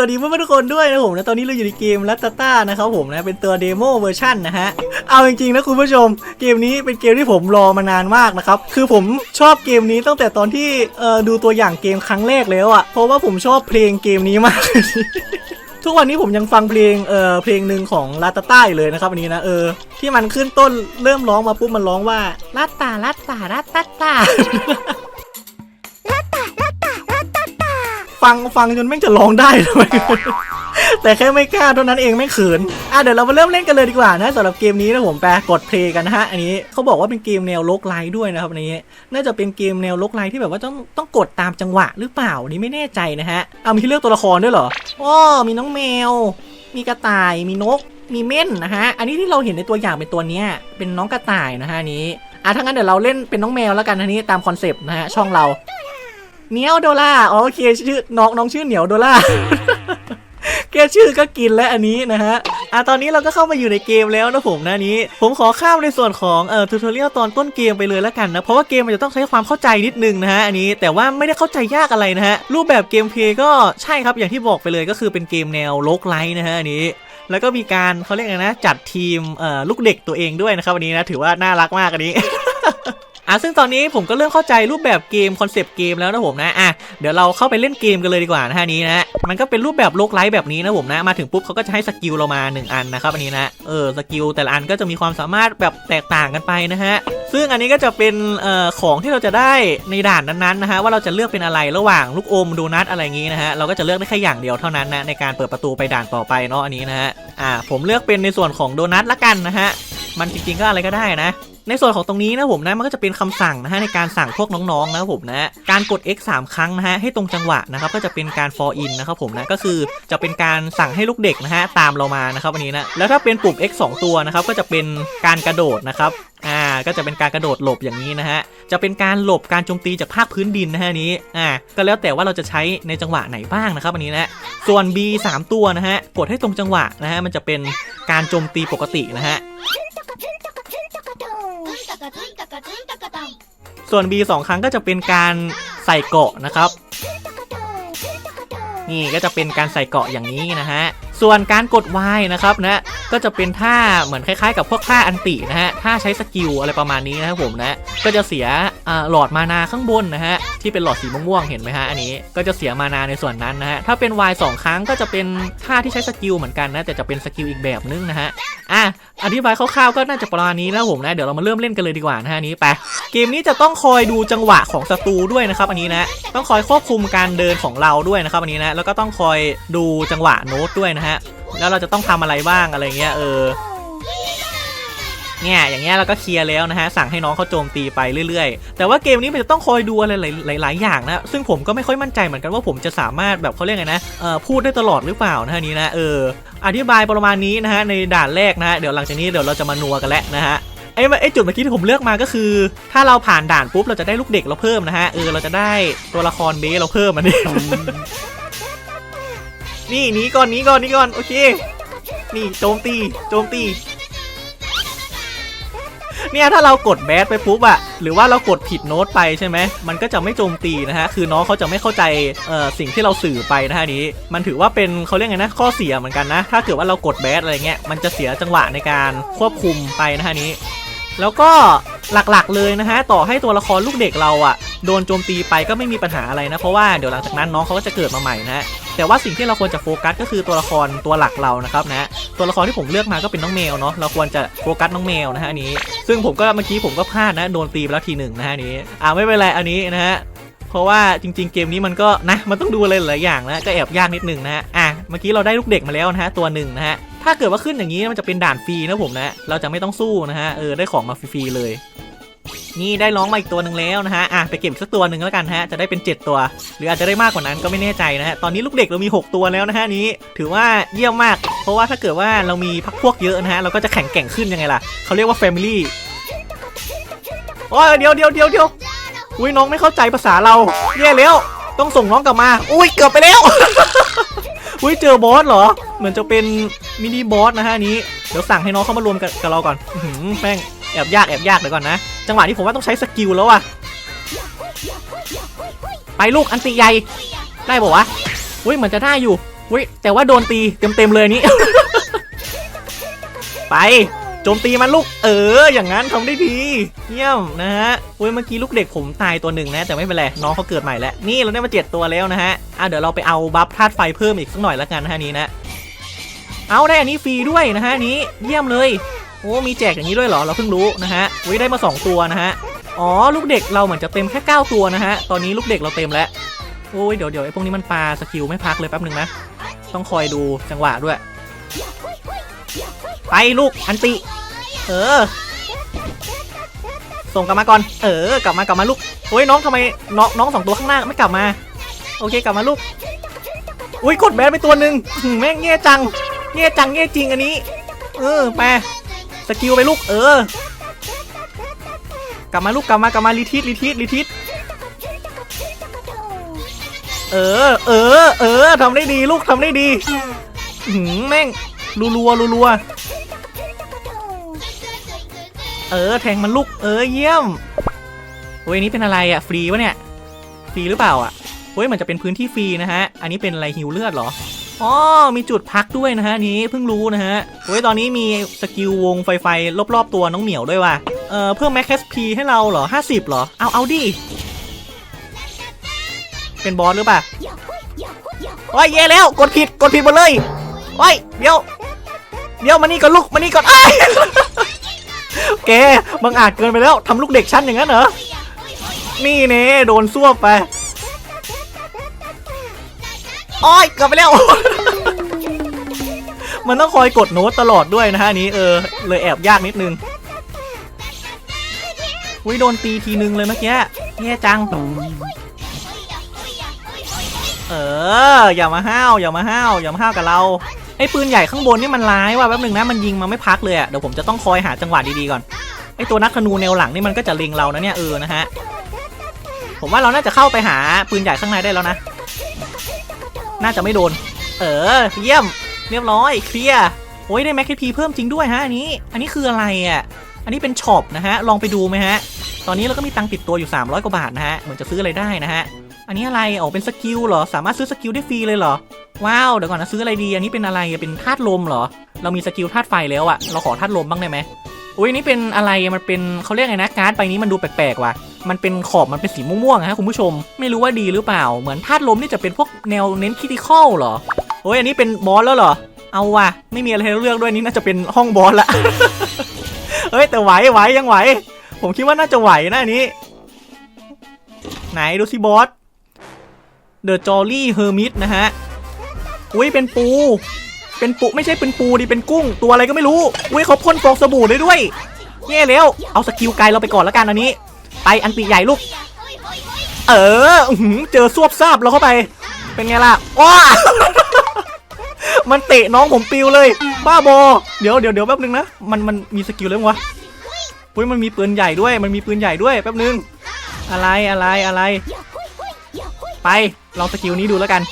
วัสดีเพื่อนๆทุกคนด้วยนะผมนะตอนนี้เราอยู่ในเกมลัตตานะครับผมนะเป็นตัวเดโมเวอร์ชันนะฮะเอาจริงๆนะคุณผู้ชม เกมนี้เป็นเกมที่ผมรอมานานมากนะครับคือผมชอบเกมนี้ตั้งแต่ตอนที่เอ่อดูตัวอย่างเกมครั้งแรกแล้วอะ่ะเพราะว่าผมชอบเพลงเกมนี้มากทุกวันนี้ผมยังฟังเพลง เอ่อ เพลงหนึ่งของลาตาต้าอยู่เลยนะครับอันนี้นะ เออ ที่มันขึ้นต้นเริ่มร้องมาปุ๊บมันร้องว่าลาตาลาตาลาตาตา ฟังฟังจนแม่งจะร้องได้เลยแต่แค่ไม่กล้าเท่านั้นเองไม่งเขิน อะเดี๋ยวเรามาเริ่มเล่นกันเลยดีกว่านะสำหรับเกมนี้นะผมแปลกดเพลย์กันนะฮะ อันนี้เขาบอกว่าเป็นเกมแนวโลกไลท์ด้วยนะครับอันนี้ น่าจะเป็นเกมแนวโลกไลท์ที่แบบว่าต้องต้องกดตามจังหวะหรือเปล่าอันนี้ไม่แน่ใจนะฮะเอามีให้เลือกตัวละครด้วยเหรออ้อมีน้องแมว มีกระต่ายมีนก มีเม่นนะฮะ อันนี้ที่เราเห็นในตัวอย่างเป็นตัวเนี้ยเป็นน้องกระต่ายนะฮะอันนี้อะถ้างั้นเดี๋ยวเราเล่นเป็นน้องแมวแล้วกันอันนี้ตามคอนเซปต์นะฮะช่องเรา เหนียวโดล่าอ๋อโอเคชื่อน้องน้องชื่อเหนียวโดล่าแค่ชื่อก็กินแล้วอันนี้นะฮะ อะตอนนี้เราก็เข้ามาอยู่ในเกมแล้วนะผมนะนี้ ผมขอข้ามในส่วนของเอ่อทูทอเรียลตอนต้นเกมไปเลยแล้วกันนะ เพราะว่าเกมมันจะต้องใช้ความเข้าใจนิดนึงนะฮะอันนี้ แต่ว่าไม่ได้เข้าใจยากอะไรนะฮะ รูปแบบเกมเพลย์ก็ใช่ครับอย่างที่บอกไปเลยก็คือเป็นเกมแนวโลกไลท์นะฮะอันนี้ แล้วก็มีการเขาเรียกไงนะจัดทีมเอ่อลูกเด็กตัวเองด้วยนะครับวันนี้นะถือว่าน่ารักมากอันนี้ อะซึ่งตอนนี้ผมก็เริ่มเข้าใจรูปแบบเกมคอนเซปต์เกมแล้วนะผมนะอะเดี๋ยวเราเข้าไปเล่นเกมกันเลยดีกว่านะฮะนี้นะมันก็เป็นรูปแบบโลกไลท์แบบนี้นะผมนะมาถึงปุ๊บเขาก็จะให้สกิลเรามาหนึ่งอันนะครับอันนี้นะเออสกิลแต่ละอันก็จะมีความสามารถแบบแตกต่างกันไปนะฮะซึ่งอันนี้ก็จะเป็นเอ่อของที่เราจะได้ในด่านนั้นๆนะฮะว่าเราจะเลือกเป็นอะไรระหว่างลูกอมโดนัทอะไรอย่างงี้นะฮะเราก็จะเลือกได้แค่อย่างเดียวเท่านั้นนะในการเปิดประตูไปด่านต่อไปเนาะอันนี้นะฮะอ่าผมเลือกเป็นในส่วนของโดนัทละกันนะฮะ มันจริงๆก็อะไรก็ได้นะ ในส่วนของตรงนี้นะผมนะมันก็จะเป็นคำสั่งนะฮะในการสั่งพวกน้องๆนะผมนะการกด X 3 ครั้งนะฮะให้ตรงจังหวะนะครับก็จะเป็นการ for in นะครับผมนะก็คือจะเป็นการสั่งให้ลูกเด็กนะฮะตามเรามานะครับอันนี้นะแล้วถ้าเป็นปุ่ม X 2 ตัวนะครับก็จะเป็นการกระโดดนะครับอ่าก็จะเป็นการกระโดดหลบอย่างนี้นะฮะจะเป็นการหลบการโจมตีจากภาคพื้นดินนะฮะนนี้อ่าก็แล้วแต่ว่าเราจะใช้ในจังหวะไหนบ้างนะครับอันนี้นะส่วน B 3 ตัวนะฮะกดให้ตรงจังหวะนะฮะมันจะเป็นการโจมตีปกตินะฮะ ส่วน B 2 ครั้งก็จะเป็นการใส่เกาะนะครับ นี่ก็จะเป็นการใส่เกาะอย่างนี้นะฮะ ส่วนการกด Y นะครับนะก็จะเป็นท่าเหมือนคล้ายๆ กับพวกท่าอันตินะฮะท่าใช้สกิลอะไรประมาณนี้นะครับผมนะ ก็จะเสียหลอดมานาข้างบนนะฮะ ที่เป็นหลอดสีม่วงๆเห็นไหมฮะอันนี้ก็จะเสียมานาในส่วนนั้นนะฮะถ้าเป็น Y 2 ครั้งก็จะเป็นท่าที่ใช้สกิลเหมือนกันนะแต่จะเป็นสกิลอีกแบบนึงนะฮะอะอธิบายคร่าวๆก็น่าจะประมาณนี้นะผมนะเดี๋ยวเรามาเริ่มเล่นกันเลยดีกว่านะฮะนี้ไปเกมนี้จะต้องคอยดูจังหวะของศัตรูด้วยนะครับอันนี้นะต้องคอยควบคุมการเดินของเราด้วยนะครับอันนี้นะแล้วก็ต้องคอยดูจังหวะโน้ตด้วยนะฮะแล้วเราจะต้องทำอะไรบ้างอะไรเงี้ยเออ เนี่ยอย่างเงี้ยเราก็เคลียร์แล้วนะฮะสั่งให้น้องเขาโจมตีไปเรื่อยๆ แต่ว่าเกมนี้มันจะต้องคอยดูอะไรหลายๆหลายๆอย่างนะซึ่งผมก็ไม่ค่อยมั่นใจเหมือนกันว่าผมจะสามารถแบบเขาเรียกไงนะเอ่อพูดได้ตลอดหรือเปล่านะฮะอันนี้นะเอออธิบายประมาณนี้นะฮะในด่านแรกนะฮะเดี๋ยวหลังจากนี้เดี๋ยวเราจะมานัวกันแล้วนะฮะไอ้ไอ้จุดเมื่อกี้ที่ผมเลือกมาก็คือ ถ้าเราผ่านด่านปุ๊บเราจะได้ลูกเด็กเราเพิ่มนะฮะเออเราจะได้ตัวละครเบสเราเพิ่มอันนี้นี่หนีก่อนหนีก่อนหนีก่อนโอเค นี่โจมตีโจมตี เนี่ยถ้าเรากดแบสไปปุ๊บอะหรือว่าเรากดผิดโน้ตไปใช่ไหมมันก็จะไม่โจมตีนะฮะคือน้องเขาจะไม่เข้าใจเอ่อสิ่งที่เราสื่อไปนะฮะนี้ มันถือว่าเป็นเขาเรียกไงนะข้อเสียเหมือนกันนะ ถ้าเกิดว่าเรากดแบสอะไรเงี้ยมันจะเสียจังหวะในการควบคุมไปนะฮะนี้ แล้วก็หลักๆเลยนะฮะต่อให้ตัวละครลูกเด็กเราอะโดนโจมตีไปก็ไม่มีปัญหาอะไรนะเพราะว่าเดี๋ยวหลังจากนั้นน้องเขาก็จะเกิดมาใหม่นะฮะ แต่ว่าสิ่งที่เราควรจะโฟกัสก็คือตัวละครตัวหลักเรานะครับนะตัวละครที่ผมเลือกมาก็เป็นน้องแมวเนาะเราควรจะโฟกัสน้องแมวนะฮะอันนี้ ซึ่งผมก็เมื่อกี้ผมก็พลาดนะโดนตีไปแล้วทีหนึ่งนะฮะนนี้อ่าไม่เป็นไรอันนี้นะฮะเพราะว่าจริง ๆ เกมนี้มันก็นะมันต้องดูอะไรหลายอย่างนะก็แอบยากนิดนึงนะฮะอะเมื่อกี้เราได้ลูกเด็กมาแล้วนะฮะตัวหนึ่งนะฮะถ้าเกิดว่าขึ้นอย่างนี้มันจะเป็นด่านฟรีนะผมนะเราจะไม่ต้องสู้นะฮะเออได้ของมาฟรีๆเลย นี่ได้น้องมาอีกตัวหนึ่งแล้วนะฮะ อะไปเก็บสักตัวหนึ่งแล้วกันฮะ จะได้เป็น 7 ตัว หรืออาจจะได้มากกว่านั้นก็ไม่แน่ใจนะฮะ ตอนนี้ลูกเด็กเรามี 6 ตัวแล้วนะฮะนี้ ถือว่าเยี่ยมมาก เพราะว่าถ้าเกิดว่าเรามีพักพวกเยอะนะฮะ เราก็จะแข็งแก่งขึ้นยังไงล่ะ เขาเรียกว่า Family โอ้ยเดี๋ยวเดี๋ยวเดี๋ยวเดี๋ยวอุ้ยน้องไม่เข้าใจภาษาเราแย่ยแล้ว ต้องส่งน้องกลับมา อุ้ยเกือบไปแล้ว อุ้ยเจอบอสเหรอ เหมือนจะเป็นมินิบอสนะฮะนี้ เดี๋ยวสั่งให้น้องเข้ามารวมกับกับเราก่อนอแม่ง แอบยากแอบยากเดี๋ยวก่อนนะ จังหวะนี้ผมว่าต้องใช้สกิลแล้วอะไปลูกอันติใหญ่ได้ปะวะอุ้ยเหมือนจะได้อยู่อุ้ยแต่ว่าโดนตีเต็มๆเลยนี้ไปโจมตีมันลูก เออ อย่างนั้นทำได้ดีเยี่ยมนะฮะอุ้ยเมื่อกี้ลูกเด็กผมตายตัวหนึ่งนะ แต่ไม่เป็นไรน้องเขาเกิดใหม่แล้ว นี่เราได้มาเจ็ดตัวแล้วนะฮะอะเดี๋ยวเราไปเอาบัฟธาตุไฟเพิ่มอีกสักหน่อยละกันนะฮะนี้นะ เอาได้อันนี้ฟรีด้วยนะฮะนี้เยี่ยมเลย โอ้มีแจกอย่างนี้ด้วยเหรอ เราเพิ่งรู้นะฮะอุ้ยได้มาสองตัวนะฮะ อ๋อ ลูกเด็กเราเหมือนจะเต็มแค่ 9 ตัวนะฮะ ตอนนี้ลูกเด็กเราเต็มแล้ว โอ้ยเดี๋ยวเดี๋ยวไอ้พวกนี้มันปลาสกิลไม่พักเลยแป๊บหนึ่งนะ ต้องคอยดูจังหวะด้วย ไปลูกอันติ เออ ส่งกลับมาก่อน เออ กลับมากลับมาลูกโอ้ยน้องทำไมน้องน้องสองตัวข้างหน้าไม่กลับมา โอเคกลับมาลูก อุ้ยกดแบนไปตัวหนึ่งแม่งแง่จังแง่จังแง่จริงอันนี้ เออไป สกิลไปลูกเออ กลับมาลูกกลับมากลับมารีทิสรีทิสรีทิสเออ เออ เออทำได้ดีลูกทำได้ดีหืมแม่งรัวรัวรัวเออ แทงมันลูก เออเยี่ยมโอ้ยนี้เป็นอะไรอะ ฟรีวะเนี่ย ฟรีหรือเปล่าอะโอ้ยมันจะเป็นพื้นที่ฟรีนะฮะ อันนี้เป็นอะไรหิวเลือดเหรอ อ๋อมีจุดพักด้วยนะฮะนี้เพิ่งรู้นะฮะโอ้ยตอนนี้มีสกิลวงไฟไฟรอบๆตัวน้องเหมียวด้วยว่ะเออเพิ่มแม็กซ์พีให้เราเหรอ 50เหรอ เอาเอาดิ เป็นบอสหรือเปล่าโอ้ยเย่แล้วกดผิดกดผิดหมดเลยโอ้ยเดี๋ยว เดี๋ยวมานี่ก่อนลูกมานี่ก่อนไอ้ายแกบังอาจเกินไปแล้วทำลูกเด็กชั้นอย่างนั้นเหรอนี่เน่โดนซ่วมไป อ้อยกือบไปแล้ว มันต้องคอยกดโน้ตตลอดด้วยนะฮะนี้เออเลยแอบยากนิดนึงวิโดนตีทีนึงเลยเมื่อกี้แย่จัง เออ อย่ามาห้าวอย่ามาห้าวอย่ามาห้าวกับเราไอ้ปืนใหญ่ข้างบนนี่มันร้ายว่ะแป๊บหนึงนะมันยิงมาไม่พักเลยอะเดี๋ยวผมจะต้องคอยหาจังหวะดีๆก่อนไอ้ตัวนักธนูแนวหลังนี่มันก็จะเล็งเรานะเนี่ยเออนะฮะผมว่าเราน่าจะเข้าไปหาปืนใหญ่ข้างในได้แล้วนะ น่าจะไม่โดน เออ เยี่ยม เรียบร้อย เคลียร์โอ้ยได้แม็กพีเพิ่มจริงด้วยฮะอันนี้ อันนี้คืออะไรอะ อันนี้เป็นช็อปนะฮะ ลองไปดูไหมฮะ ตอนนี้เราก็มีตังติดตัวอยู่ 300 กว่าบาทนะฮะ เหมือนจะซื้ออะไรได้นะฮะ อันนี้อะไรอ๋อเป็นสกิลเหรอ สามารถซื้อสกิลได้ฟรีเลยเหรอ ว้าว เดี๋ยวก่อนนะซื้ออะไรดี อันนี้เป็นอะไรอะเป็นธาตุลมเหรอ เรามีสกิลธาตุไฟแล้วอะเราขอธาตุลมบ้างได้ไหมอุ้ยอันนี่เป็นอะไรอะมันเป็นเขาเรียกไงนะ การ์ดใบนี้มันดูแปลกๆว่ะ มันเป็นขอบมันเป็นสีม่วงๆอะฮะคุณผู้ชม ไม่รู้ว่าดีหรือเปล่า เหมือนธาตุลมนี่จะเป็นพวกแนวเน้นคิติคอลเหรอโอ้ยอันนี้เป็นบอสแล้วเหรอ เอาว่ะ ไม่มีอะไรให้เลือกด้วยนี่น่าจะเป็นห้องบอสละ เฮ้ยแต่ไหวไหวยังไหว ผมคิดว่าน่าจะไหวนะอันนี้ ไหนดูสิบอสเดอะจอรี่เฮอร์มิตนะฮะ อุ้ยเป็นปู เป็นปูไม่ใช่เป็นปูดิเป็นกุ้ง ตัวอะไรก็ไม่รู้ อุ้ยเขาพ่นฟองสบู่ได้ด้วยแย่แล้ว เอาสกิลไกลเราไปก่อนแล้วกันอันนี้ ไปอันตีใหญ่ลูก เออหือเจอซวบซาบเราเข้าไป เป็นไงล่ะว้ามันเตะน้องผมปิวเลย บ้าบอ เดี๋ยวเดี๋ยวเดี๋ยวแป๊บนึงนะ มันมันมีสกิลเรื่องวะอุ้ยมันมีปืนใหญ่ด้วย มันมีปืนใหญ่ด้วยแป๊บนึง อะไรอะไรอะไร ไปลองสกิลนี้ดูแล้วกัน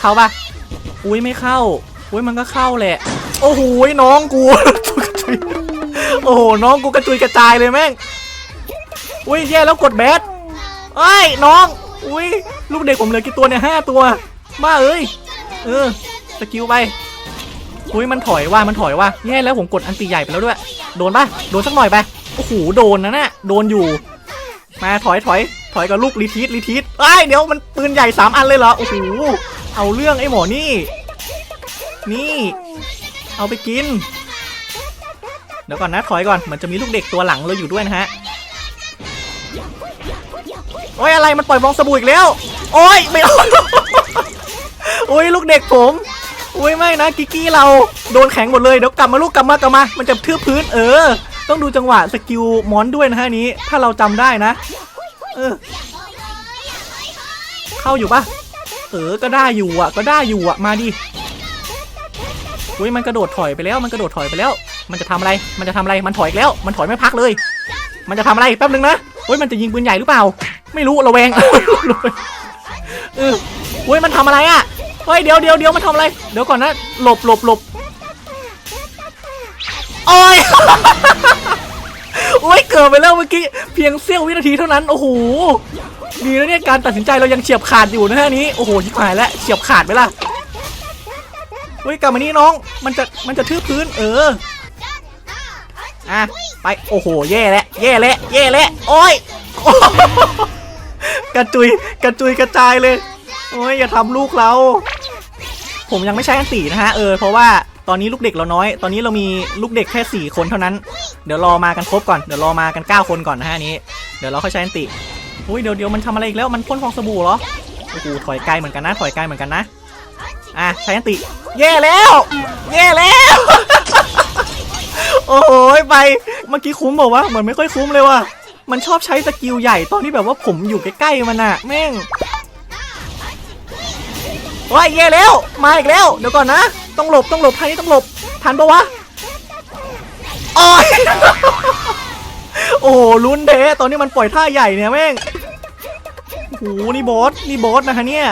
เข้าปะอุ้ยไม่เข้า อุ้ยมันก็เข้าแหละ โอ้โหน้องกู โอ้โหน้องกูกระจุยกระจายเลยแม่ง อุ้ยแย่แล้วกดแบทเอ้ยน้อง อุ้ยลูกเด็กผมเหลือกี่ตัวเนี่ยห้าตัวบ้าเอ้ย เออสกิลไป อุ้ยมันถอยว่ามันถอยว่าแย่แล้วผมกดอันตีใหญ่ไปแล้วด้วย โดนปะโดนสักหน่อยไป โอ้โหโดนนะน่ะโดนอยู่ มาถอยถอยถอยกับลูกรีทีสรีทีสไอ้ยเดี๋ยวมันปืนใหญ่สามอันเลยเหรอ โอ้โห เอาเรื่องไอ้หมอนี่ นี่ เอาไปกิน เดี๋ยวก่อนนะถอยก่อน มันจะมีลูกเด็กตัวหลังเราอยู่ด้วยนะฮะ โอ้ยอะไรมันปล่อยบองสบู่อีกแล้ว โอ้ยไม่เอาโอ้ยลูกเด็กผมโอ้ยไม่นะกิกกี้เราโดนแข็งหมดเลยเดี๋ยวกลับมาลูกกลับมากลับมา มันจะทืบพื้นเออ ต้องดูจังหวะสกิลมอนด้วยนะฮะนี้ ถ้าเราจำได้นะ เออ เข้าอยู่ปะเออก็ได้อยู่อะ ก็ได้อยู่อะมาดิอุ้ยมันกระโดดถอยไปแล้วมันกระโดดถอยไปแล้ว มันจะทำอะไรมันจะทำอะไรมันถอยอีกแล้ว มันถอยไม่พักเลย มันจะทำอะไรแป๊บนึงนะ เฮ้ยมันจะยิงปืนใหญ่หรือเปล่า ไม่รู้ระแวงเออเฮ้ยมันทำอะไรอะเฮ้ยเดี๋ยวเดี๋ยวเดี๋ยวมันทำอะไร เดี๋ยวก่อนนะหลบหลบหลบโอ้ยโอ้ยเกิดไปแล้วเมื่อกี้เพียงเสี้ยววินาทีเท่านั้นโอ้โหดีนะเนี่ยการตัดสินใจเรายังเฉียบขาดอยู่นะฮะนนี้โอ้โหชิบหายแล้วเฉียบขาดไปละเฮ้ยกลับมานี่น้อง มันจะมันจะทืบพื้น เออ อะไปโอ้โหแย่แล้วแย่แล้วแย่แล้วโอ้ยกระจุยกระจุยกระจายเลยโอ้ยอย่าทำลูกเรา ผมยังไม่ใช้อันตีนะฮะเออเพราะว่าตอนนี้ลูกเด็กเราน้อย ตอนนี้เรามีลูกเด็กแค่ 4 คนเท่านั้น เดี๋ยวรอมากันครบก่อน เดี๋ยวรอมากัน 9 คนก่อนนะฮะนี้ เดี๋ยวเราค่อยใช้อันติอุ้ยเดี๋ยวเดี๋ยวมันทำอะไรอีกแล้ว มันพ่นฟองสบู่เหรอ โอ้โหถอยไกลเหมือนกันนะ ถอยไกลเหมือนกันนะ อะใช้อันติแย่แล้วแย่แล้ว โอ้โหไปเมื่อกี้คุ้มบอกว่าเหมือนไม่ค่อยคุ้มเลยว่ะมันชอบใช้สกิลใหญ่ตอนที่แบบว่าผมอยู่ใกล้ๆมันอะแม่งว้ายแย่แล้ว มาอีกแล้ว เดี๋ยวก่อนนะ ต้องหลบต้องหลบทางนี้ต้องหลบทันปะวะโอ้ยโอ้โหลุ้นเดะตอนนี้มันปล่อยท่าใหญ่เนี่ยแม่งโอ้โหนี่บอสนี่บอสนะฮะเนี่ย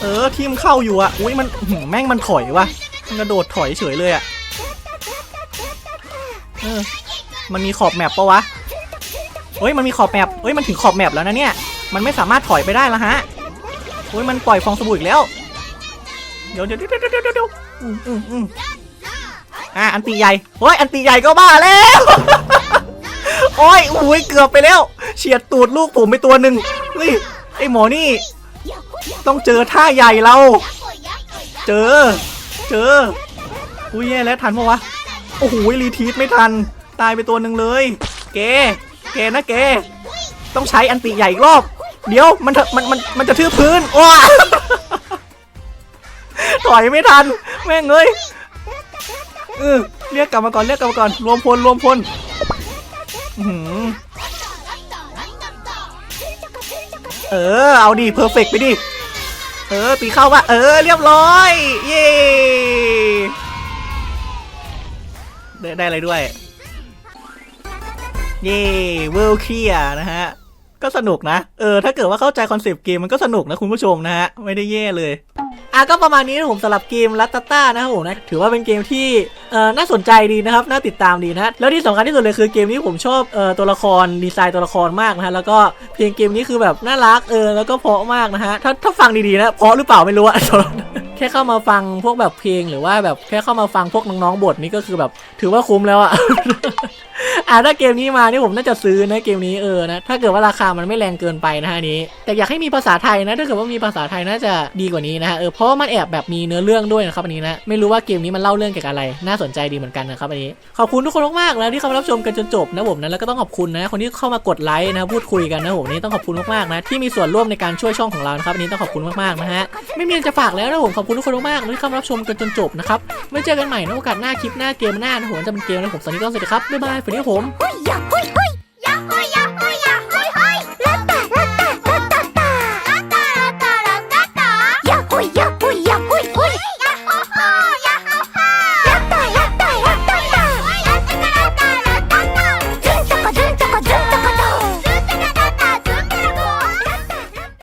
เออทีมเข้าอยู่อะอุ้ยมันแม่งมันถอยวะมันกระโดดถอยเฉยเลยอะ ออมันมีขอบแมปปะวะเฮ้ยมันมีขอบแมปเฮ้ยมันถึงขอบแมปแล้วนะเนี่ย มันไม่สามารถถอยไปได้แล้วฮะเฮ้ยมันปล่อยฟองสบู่อีกแล้ว เดี๋ยวเดี๋ยวเดี๋ยวเดี๋ยวเดี๋ยวอืมอืมอืมอะอันตีใหญ่โอ้ยอันตีใหญ่ก็บ้าแล้วโอ้ยอุ้ยเกือบไปแล้วเฉียดตูดลูกผมไปตัวหนึ่งเฮ้ยไอหมอนี่ ต้องเจอท่าใหญ่เรา เจอ เจออุ้ยแย่แล้วทันปะวะ โอ้โหรีทีทไม่ทัน ตายไปตัวหนึ่งเลย เกเกนะเก ต้องใช้อันติใหญ่อีกรอบ เดี๋ยวมันมันมันมันจะทื่อพื้นว้าถอยไม่ทัน แม่งเอ้ยเออเรียกกลับมาก่อนเรียกกลับมาก่อนรวมพลรวมพลเออ เอาดิเพอร์เฟกไปดิ เออ ตีเข้าว่าเออ เรียบร้อย เย้ ได้ได้อะไรด้วย เย่เวิลเคลียนะฮะ ก็สนุกนะ เออ ถ้าเกิดว่าเข้าใจคอนเซปต์เกมมันก็สนุกนะคุณผู้ชมนะฮะ ไม่ได้แย่เลย อะก็ประมาณนี้นะผมสำหรับเกมลัตตาต้านะครับผมนะถือว่าเป็นเกมที่เอ่อน่าสนใจดีนะครับน่าติดตามดีนะฮะแล้วที่สำคัญที่สุดเลยคือเกมนี้ผมชอบเอ่อตัวละครดีไซน์ตัวละครมากนะฮะแล้วก็เพลงเกมนี้คือแบบน่ารักเออแล้วก็เพราะมากนะฮะถ้าถ้าฟังดีๆนะเพราะหรือเปล่าไม่รู้อะ แค่เข้ามาฟังพวกแบบเพลงหรือว่าแบบแค่เข้ามาฟังพวกน้องๆบทนี่ก็คือแบบถือว่าคุ้มแล้วอะ อะถ้าเกมนี้มานี่ผมน่าจะซื้อนะเกมนี้เออนะถ้าเกิดว่าราคามันไม่แรงเกินไปนะฮะนี้ แต่อยากให้มีภาษาไทยนะถ้าเกิดว่ามีภาษาไทยน่าจะดีกว่านี้นะฮะเออเพราะมันแอบแบบมีเนื้อเรื่องด้วยนะครับอันนี้นะไม่รู้ว่าเกมนี้มันเล่าเรื่องเกี่ยวกับอะไร น่าสนใจดีเหมือนกันนะครับอันนี้ขอบคุณทุกคนมากๆนะที่เข้ามารับชมกันจนจบนะผมนะแล้วก็ต้องขอบคุณนะคนที่เข้ามากดไลค์นะพูดคุยกันนะผมนี่ต้องขอบคุณมากๆนะที่มีส่วนร่วมในการช่วยช่องของเรานะครับอันนี้ต้องขอบคุณมากๆนะฮะไม่มีอะไรจะฝากแล้วนะผมขอบคุณทุกคนมากๆที่เข้ามารับชมกันจนจบนะครับไว้เจอกันใหม่ในโอกาสหน้าคลิปหน้าเกมหน้านะผมจะเป็นเกมนะผมสวัสดีก็สวัสดีครับบ๊ายบายฝันดีครับ home. Hoi-ya, hoi, hoi.